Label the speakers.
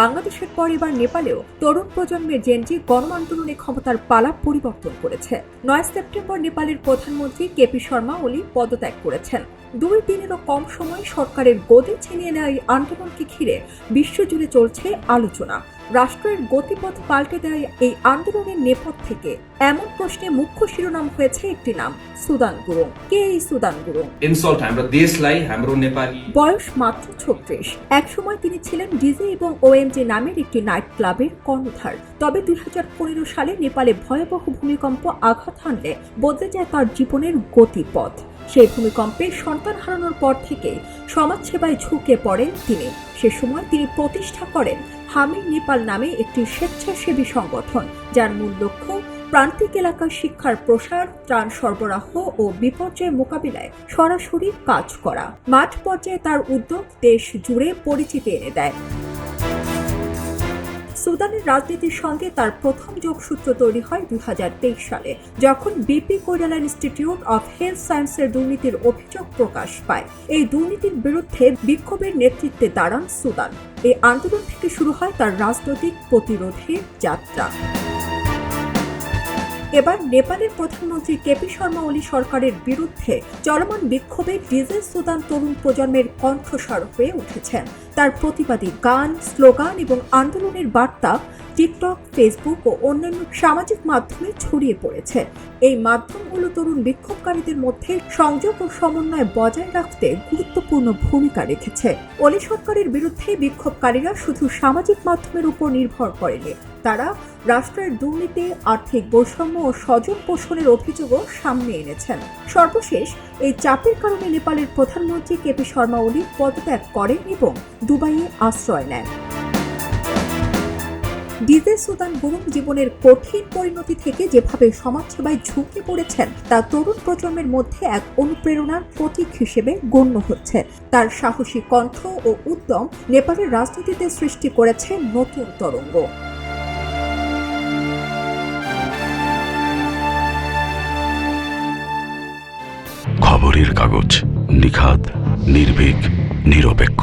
Speaker 1: বাংলাদেশের পর এবার নেপালেও তরুণ প্রজন্মের জেনজি গণ আন্দোলনে ক্ষমতার পালা পরিবর্তন করেছে। নয় সেপ্টেম্বর নেপালের প্রধানমন্ত্রী কেপি শর্মা ওলি পদত্যাগ করেছেন। দুই দিনেরও কম সময় সরকারের গদি ছিনিয়ে নেওয়া এই আন্দোলনকে ঘিরে বিশ্বজুড়ে চলছে আলোচনা। রাষ্ট্রের গতিপথ পাল্টে দেয় এই আন্দোলনের নেপথ থেকে। এমন প্রশ্নে মুখ্য শিরোনাম হয়েছে একটি নাম সুদান গুরুং। কে এই সুদান গুরুং? বয়স মাত্র ছত্রিশ। একসময় তিনি ছিলেন ডিজে এবং ওএমজি নামের একটি নাইট ক্লাবের কর্ণধার। তবে দুই হাজার পনেরো সালে নেপালে ভয়াবহ ভূমিকম্প আঘাত হানলে বদলে যায় তার জীবনের গতিপথ। সেই ভূমিকম্পে সন্তান হারানোর পর থেকে সমাজসেবায় ঝুঁকে পড়েন তিনি। সে সময় তিনি প্রতিষ্ঠা করেন হামি নেপাল নামে একটি স্বেচ্ছাসেবী সংগঠন, যার মূল লক্ষ্য প্রান্তিক এলাকার শিক্ষার প্রসার, ত্রাণ সরবরাহ ও বিপর্যয় মোকাবিলায় সরাসরি কাজ করা। মাঠ পর্যায়ে তার উদ্যোগ দেশ জুড়ে পরিচিতি এনে দেয়। সুদানের রাজনীতির সঙ্গে তার প্রথম যোগসূত্র তৈরি হয় দুই হাজার তেইশ সালে, যখন B P Koirala institute of health সায়েন্সের দুর্নীতির অভিযোগ প্রকাশ পায়। এই দুর্নীতির বিরুদ্ধে বিক্ষোভের নেতৃত্বে দাঁড়ান সুদান। এই আন্দোলন থেকে শুরু হয় তার রাজনৈতিক প্রতিরোধের যাত্রা। এবার নেপালের প্রধানমন্ত্রী কেপি শর্মা ওলি সরকারের বিরুদ্ধে চলমান বিক্ষোভে ডিজেল সুদান তরুণ প্রজন্মের কণ্ঠস্বর হয়ে উঠেছেন। তার প্রতিবাদী গান স্লোগান এবং আন্দোলনের বার্তা টিকটক ফেসবুক ও অন্যান্য সামাজিক মাধ্যমে ছড়িয়ে পড়েছে। এই মাধ্যমগুলো তরুণ বিক্ষোভকারীদের মধ্যে সংযোগ ও সমন্বয় বজায় রাখতে গুরুত্বপূর্ণ ভূমিকা রেখেছে। অলি সরকারের বিরুদ্ধে বিক্ষোভকারীরা শুধু সামাজিক মাধ্যমের উপর নির্ভর করেনি, তারা রাষ্ট্রের দুর্নীতি, আর্থিক বৈষম্য ও স্বজন পোষণের অভিযোগও সামনে এনেছেন। সর্বশেষ, এই চাপের কারণে নেপালের প্রধানমন্ত্রী কেপি শর্মা ওলি পদত্যাগ করেন এবং দুবাইয়ে আশ্রয় নেন। ডিজে সুদান গুরুং জীবনের কঠিন পরিণতি থেকে যেভাবে সমাজসেবায় ঝুঁকে পড়েছেন, তা তরুণ প্রজন্মের মধ্যে এক অনুপ্রেরণার প্রতীক হিসেবে গণ্য হচ্ছে। তার সাহসী কণ্ঠ ও উদ্যম নেপালের রাজনীতিতে সৃষ্টি করেছে নতুন তরঙ্গ।
Speaker 2: খবরের কাগজ নিখাত নির্ভীক, নিরপেক্ষ।